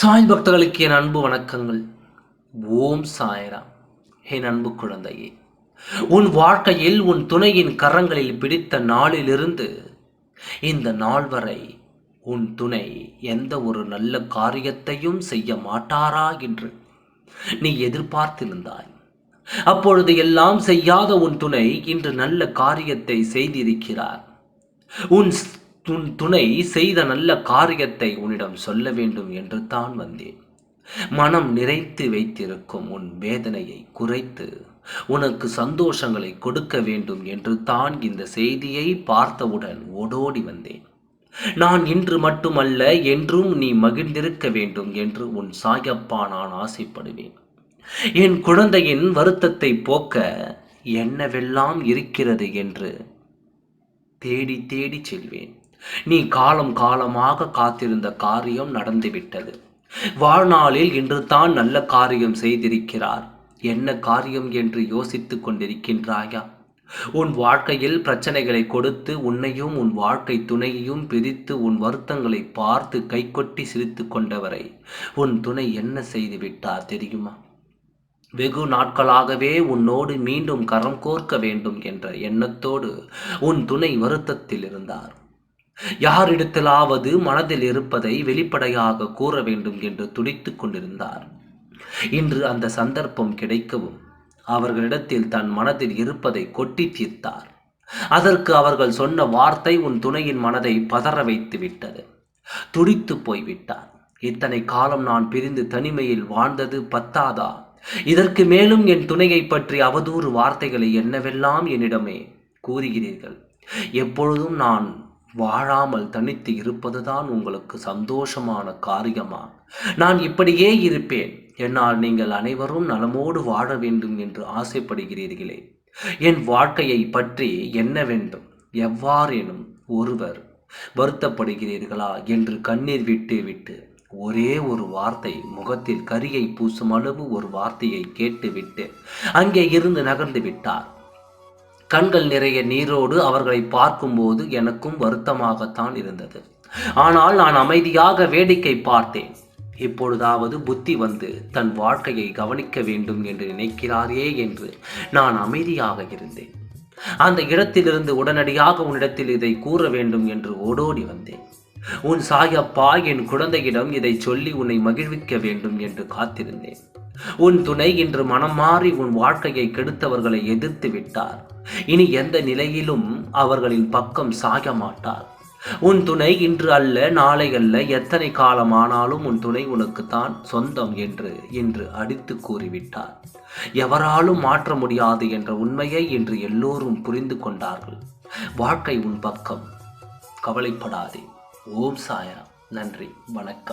சாய் பக்தர்களுக்கு என் அன்பு வணக்கங்கள். ஓம் சாயராம். என் அன்பு குழந்தையே உன் வாழ்க்கையில் உன் துணையின் கரங்களில் பிடித்த நாளிலிருந்து இந்த நாள் வரை உன் துணை எந்த ஒரு நல்ல காரியத்தையும் செய்ய மாட்டாரா என்று நீ எதிர்பார்த்திருந்தாய். அப்பொழுது எல்லாம் செய்யாத உன் துணை இன்று நல்ல காரியத்தை செய்திருக்கிறார். உன் உன் துணை செய்த நல்ல காரியத்தை உன்னிடம் சொல்ல வேண்டும் என்று தான் வந்தேன். மனம் நிறைத்து வைத்திருக்கும் உன் வேதனையை குறைத்து உனக்கு சந்தோஷங்களை கொடுக்க வேண்டும் என்று தான் இந்த செய்தியை பார்த்தவுடன் ஓடோடி வந்தேன். நான் இன்று மட்டுமல்ல என்றும் நீ மகிழ்ந்திருக்க வேண்டும் என்று உன் சாயப்பா நான் ஆசைப்படுவேன். என் குழந்தையின் வருத்தத்தை போக்க என்னவெல்லாம் இருக்கிறது என்று தேடி தேடி செல்வேன். நீ காலம் காலமாக காத்திருந்த காரியம் நடந்துவிட்டது. வாழ்நாளில் இன்று தான் நல்ல காரியம் செய்திருக்கிறார். என்ன காரியம் என்று யோசித்துக் கொண்டிருக்கின்றாயா? உன் வாழ்க்கையில் பிரச்சனைகளை கொடுத்து உன்னையும் உன் வாழ்க்கை துணையையும் பிரித்து உன் வருத்தங்களை பார்த்து கைகொட்டி சிரித்து கொண்டவரை உன் துணை என்ன செய்து விட்டார் தெரியுமா? வெகு நாட்களாகவே உன்னோடு மீண்டும் கரம் கோர்க்க வேண்டும் என்ற எண்ணத்தோடு உன் துணை வருத்தத்தில் இருந்தார் யாரிடத்திலாவது மனதில் இருப்பதை வெளிப்படையாக கூற வேண்டும் என்று துடித்துக் கொண்டிருந்தார். இன்று அந்த சந்தர்ப்பம் கிடைக்கவும் அவர்களிடத்தில் தன் மனதில் இருப்பதை கொட்டி தீர்த்தார். அதற்கு அவர்கள் சொன்ன வார்த்தை உன் துணையின் மனதை பதற வைத்து விட்டது. துடித்து போய்விட்டார். இத்தனை காலம் நான் பிரிந்து தனிமையில் வாழ்ந்தது பத்தாதா? இதற்கு மேலும் என் துணையை பற்றி அவதூறு வார்த்தைகளை என்னவெல்லாம் என்னிடமே கூறுகிறீர்கள்? எப்பொழுதும் நான் வாழாமல் தனித்து இருப்பதுதான் உங்களுக்கு சந்தோஷமான காரியமா? நான் இப்படியே இருப்பேன். என்னால் நீங்கள் அனைவரும் நலமோடு வாழ வேண்டும் என்று ஆசைப்படுகிறீர்களே. என் வாழ்க்கையை பற்றி என்ன வேண்டும்? எவ்வாறேனும் ஒருவர் வருத்தப்படுகிறீர்களா என்று கண்ணீர் விட்டு விட்டு ஒரே ஒரு வார்த்தை முகத்தில் கரியை பூசும் அளவு ஒரு வார்த்தையை கேட்டுவிட்டு அங்கே இருந்து நகர்ந்து விட்டார். கண்கள் நிறைய நீரோடு அவர்களை பார்க்கும்போது எனக்கும் வருத்தமாகத்தான் இருந்தது. ஆனால் நான் அமைதியாக வேடிக்கை பார்த்தேன். இப்பொழுதாவது புத்தி வந்து தன் வாழ்க்கையை கவனிக்க வேண்டும் என்று நினைக்கிறாரே என்று நான் அமைதியாக இருந்தேன். அந்த இடத்திலிருந்து உடனடியாக உன்னிடத்தில் இதை கூற வேண்டும் என்று ஓடோடி வந்தேன். உன் சாயப்பா என் குழந்தையிடம் இதை சொல்லி உன்னை மகிழ்விக்க வேண்டும் என்று காத்திருந்தேன். உன் துணை இன்று மனம் மாறி உன் வாழ்க்கையை கெடுத்தவர்களை எதிர்த்து விட்டார். இனி எந்த நிலையிலும் அவர்களின் பக்கம் சாய மாட்டார். உன் துணை இன்று அல்ல நாளை அல்ல எத்தனை காலமானாலும் உன் துணை உனக்குத்தான் சொந்தம் என்று இன்று அடித்து கூறிவிட்டார். எவராலும் மாற்ற முடியாது என்ற உண்மையை இன்று எல்லோரும் புரிந்து கொண்டார்கள். வாழ்க்கை உன் பக்கம். கவலைப்படாதே. ஓம் சாயா. நன்றி. வணக்கம்.